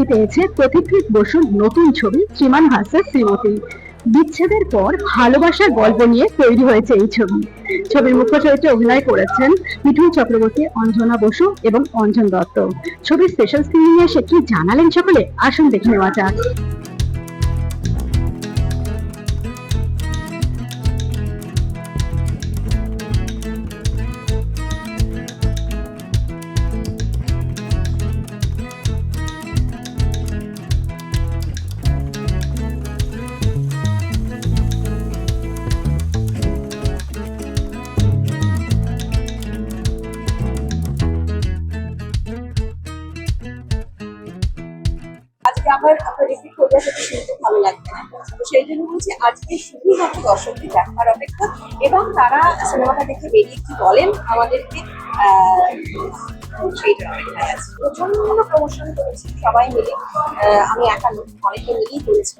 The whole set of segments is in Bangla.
মুক্তি পেয়েছে প্রতিকৃত বসুর নতুন ছবি শ্রীমান ভার্সেস শ্রীমতী। বিচ্ছেদের পর ভালোবাসার গল্প নিয়ে তৈরি হয়েছে এই ছবি। ছবির মুখ্য চরিত্রে অভিনয় করেছেন মিঠুন চক্রবর্তী, অঞ্জনা বসু এবং অঞ্জন দত্ত। ছবির স্পেশাল স্ক্রিনিং এসে কি জানালেন সকলে? আসুন দেখে নেওয়া যাক। আবার আপনার রিপিট করবে সেটা শুনতে ভালো লাগবে না। তো সেই জন্য বলছি আজকে শুধুমাত্র দর্শকদের দেখার অপেক্ষা এবং তারা সিনেমাটা দেখে বেরিয়ে কি বলেন আমাদেরকে সেইটার অপেক্ষায় আছে। প্রচণ্ড প্রমোশন করেছি সবাই মিলে। আমি একা নই, অনেকে মিলেই করেছি।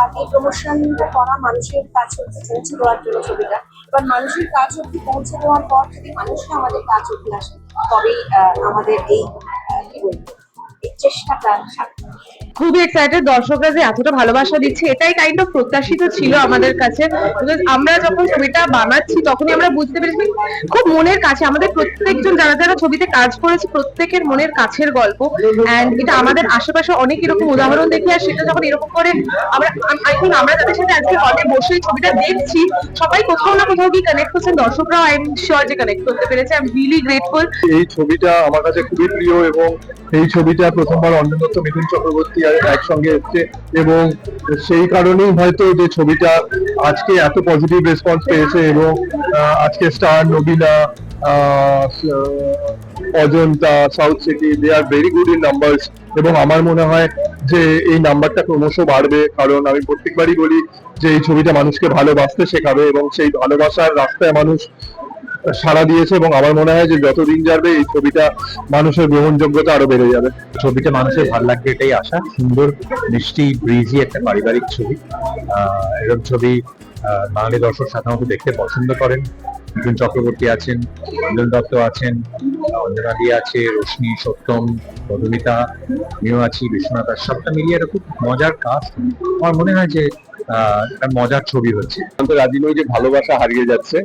আর এই প্রমোশনটা করা মানুষের কাছে অব্দি পৌঁছে দেওয়ার জন্য ছবিটা। এবার মানুষের কাজ অব্দি পৌঁছে দেওয়ার পর যদি মানুষরা আমাদের কাজ অব্দি আসে। তবেই আমাদের এই কি বলব এই চেষ্টাটা Yeah. খুবই এক্সাইটেড দর্শকরা যে এতটা ভালোবাসা দিচ্ছে, এটাই কাইন্ড অফ প্রত্যাশিত ছিল আমাদের কাছে। আমরা যখন ছবিটা বানাচ্ছি, তখনই আমরা বুঝতে পেরেছি খুব মনের কাছে। আমাদের প্রত্যেকজন, যারা যারা ছবিতে কাজ করেছে, প্রত্যেকের মনের কাছের গল্প। এন্ড এটা আমাদের আশেপাশে অনেক এরকম উদাহরণ দেখি আর সেটা যখন এরকম করে আমরা, আই আমরা যাদের সাথে আজকে হলে বসে ছবিটা দেখছি। সবাই কোথাও না কোথাও কি কানেক্ট করছেন দর্শকরাও আই এম শিওর যে কানেক্ট করতে পেরেছে। আই এম রিয়েলি গ্রেটফুল এই ছবিটা আমার কাছে খুবই প্রিয় এবং এই ছবিটা প্রথমবার অঞ্জন দত্ত মিথুন চক্রবর্তী একসঙ্গে এসছে এবং সেই কারণেই হয়তো যে ছবিটা আজকে এত পজিটিভ রেসপন্স পেয়েছে এবং আজকে star Nabina Ajanta, South City they are very good in numbers এবং আমার মনে হয় যে এই নাম্বারটা ক্রমশ বাড়বে। কারণ আমি প্রত্যেকবারই বলি যে এই ছবিটা মানুষকে ভালোবাসতে শেখাবে এবং সেই ভালোবাসার রাস্তায় মানুষ সাড়া দিয়েছে এবং আমার মনে হয় যে যতদিন যাবে এই ছবিটা মানুষের গ্রহণযোগ্যতা আরও বেড়ে যাবে। ছবিটা মানুষের ভালো লাগবে এটাই আশা। সুন্দর মিষ্টি ব্রিজি একটা পারিবারিক ছবি। এরকম ছবি বাঙালি দর্শক সাধারণত দেখতে পছন্দ করেন। মিঠুন চক্রবর্তী আছেন অঞ্জন দত্ত আছেন অঞ্জনা দি আছে রশ্মি সত্যম মধুমিতা আমিও আছি বিশ্বনাথ আর সবটা মিলিয়ে একটা খুব মজার কাজ আমার মনে হয় যে আহ, একটা মজার ছবি হচ্ছে। রাজি নই যে ভালোবাসা হারিয়ে যাচ্ছে।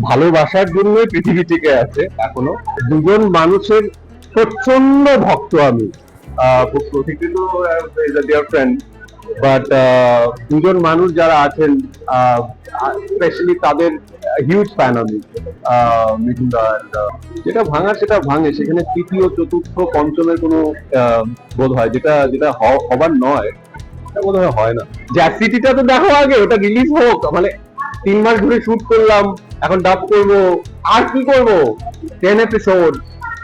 ভালোবাসার জন্যই পৃথিবী টিকে আছে এখনও দুজন মানুষের প্রচণ্ড ভক্ত আমি। ফ্রেন্ড বাট দুজন মানুষ যারা আছেন স্পেশালি তাদের হিউজ ফ্যান আমি আহ, মিঠুন দা যেটা ভাঙা সেটা ভাঙে সেখানে তৃতীয় চতুর্থ পঞ্চমের কোনো বোধ হয় যেটা যেটা হবার নয় এটা বোধ হয় হয় না। জ্যাক সিটিটা তো দেখো আগে ওটা রিলিজ হোক মানে তিন মাস ধরে শুট করলাম এখন ডাব করব। আর কি করব? টেন এপিসোড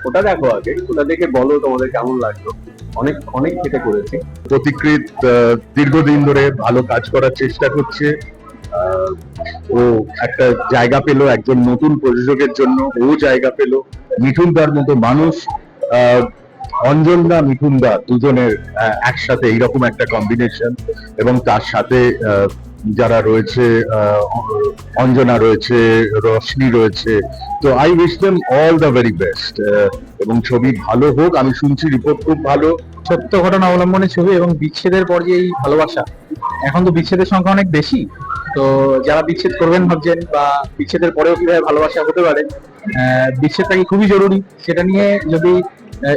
ওটা দেখো আগে। ওটা দেখে বলো তোমাদের কেমন লাগল। অনেক অনেক খেটে করেছি। প্রতিকৃত দীর্ঘদিন ধরে ভালো কাজ করার চেষ্টা করছে। ও একটা জায়গা পেল একজন নতুন প্রযোজকের জন্য। ও জায়গা পেল মিঠুন দার মতো মানুষ। অঞ্জন দা, মিঠুন দা দুজনের একসাথে এইরকম একটা কম্বিনেশন এবং তার সাথে যারা রয়েছে অঞ্জনা রয়েছে রশ্মি রয়েছে, তো I wish them all the very best এবং ছবি ভালো হোক, আমি শুনছি রিপোর্ট খুব ভালো। সত্য ঘটনা অবলম্বনে ছবি এবং বিচ্ছেদের পর যে এই ভালোবাসা, এখন তো বিচ্ছেদের সংখ্যা অনেক বেশি, তো যারা বিচ্ছেদ করবেন ভাবছেন বা বিচ্ছেদের পরেও কীভাবে ভালোবাসা হতে পারে বিচ্ছেদটা কি খুবই জরুরি, সেটা নিয়ে যদি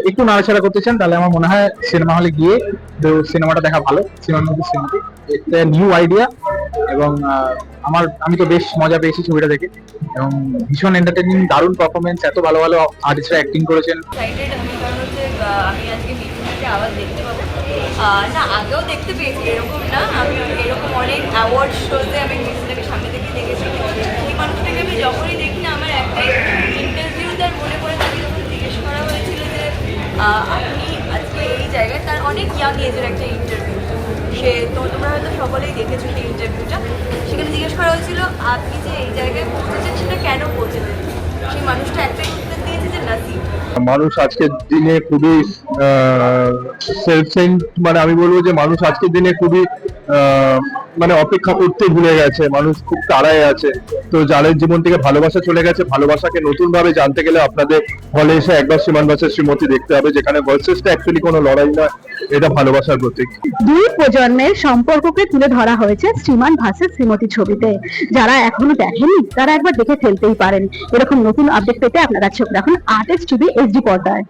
একটু নাড়াচাড়া করতে চান, তাহলে আমার মনে হয় সিনেমা হলে গিয়ে সিনেমাটা দেখা ভালো, সিনেমার মধ্যে সিনেমাটি নিউ আইডিয়া এবং আমার, আমি তো বেশ মজা পেয়েছি ছবিটা দেখে, এবং ভীষণ এন্টারটেনিং দারুণ পারফরমেন্স এত ভালো ভালো আর্টিস্টরা অ্যাক্টিং করেছেন। না, আগেও দেখতে পেয়েছি, এরকম না, আমি এরকম অনেক অ্যাওয়ার্ড শোতে আমি সামনে থেকে দেখেছি। এই মানুষটাকে আমি যখনই দেখি না, আমার একটাই ইন্টারভিউ তার মনে যখন জিজ্ঞেস করা হয়েছিল যে আপনি আজকে এই জায়গায়, তার অনেক ইয়াং এজের একটা ইন্টারভিউ সে তো তোমরা হয়তো সকলেই দেখেছ সেই ইন্টারভিউটা সেখানে জিজ্ঞেস করা হয়েছিল, আপনি যে এই জায়গায় পৌঁছেছেন, সেটা কেন পৌঁছেছেন? সেই মানুষটা একটাই উত্তর দিয়েছে যে মানুষ আজকের দিনে খুবই মানে আমি বলব যে মানুষ আজকের দিনে খুবই মানে অপেক্ষা করতে ভুলে গেছে। মানুষ খুব তাড়ায় আছে। তো যাদের জীবন থেকে ভালোবাসা চলে গেছে, ভালোবাসাকে নতুন ভাবে জানতে গেলে আপনাদের হলে এসে একবার সীমান বাসের শ্রীমতী দেখতে হবে, যেখানে ভার্সেসটা অ্যাকচুয়ালি কোনো লড়াই নয়। এটা ভালোবাসার প্রতীক। দুই প্রজন্মের সম্পর্ককে তুলে ধরা হয়েছে শ্রীমান ভাসের শ্রীমতী ছবিতে। যারা এখনও দেখেনি, তারা একবার দেখে ফেলতেই পারেন। এরকম নতুন আপডেট পেতে আপনারা চোখ রাখুন আর্টিস্ট টিভি এইচডি পর্দায়।